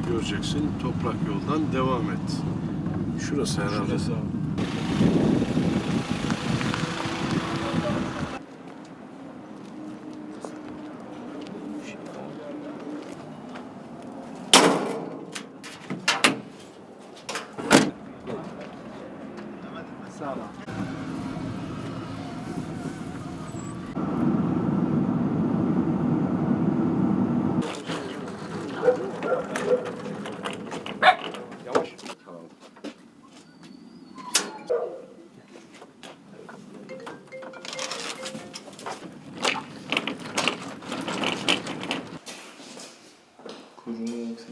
göreceksin. Toprak yoldan devam et. Şurası herhalde. Şurası abi. Sağ ol.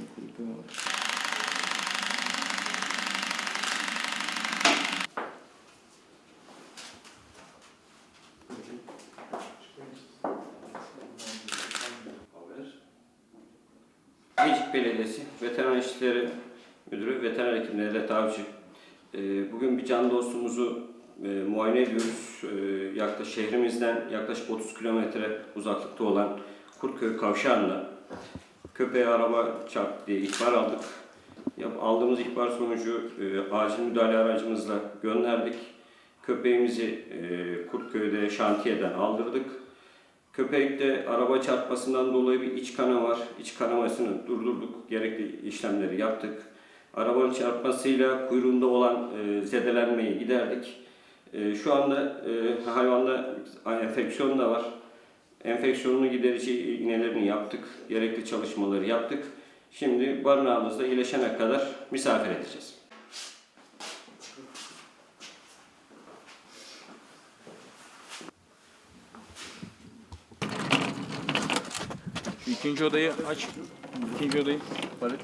Bak. Bilecik Belediyesi Veteran İşleri Müdürü, Veteran Hekim Nevlet Avcı. Ee, Bugün bir can dostumuzu e, muayene ediyoruz. Ee, Yaklaşık şehrimizden yaklaşık 30 kilometre uzaklıkta olan Kurtköy Kavşağı'nda köpeğe araba çarptı diye ihbar aldık. Aldığımız ihbar sonucu e, acil müdahale aracımızla gönderdik. Köpeğimizi e, Kurtköy'de şantiyeden aldırdık. Köpekte araba çarpmasından dolayı bir iç kana var. İç kanamasını durdurduk. Gerekli işlemleri yaptık. Arabanın çarpmasıyla kuyruğunda olan e, zedelenmeyi giderdik. E, şu anda e, hayvanda enfeksiyon da var. Enfeksiyonunu giderici iğnelerini yaptık. Gerekli çalışmaları yaptık. Şimdi barınağımızda iyileşene kadar misafir edeceğiz. Şu ikinci odayı aç. İkinci odayı. Palet?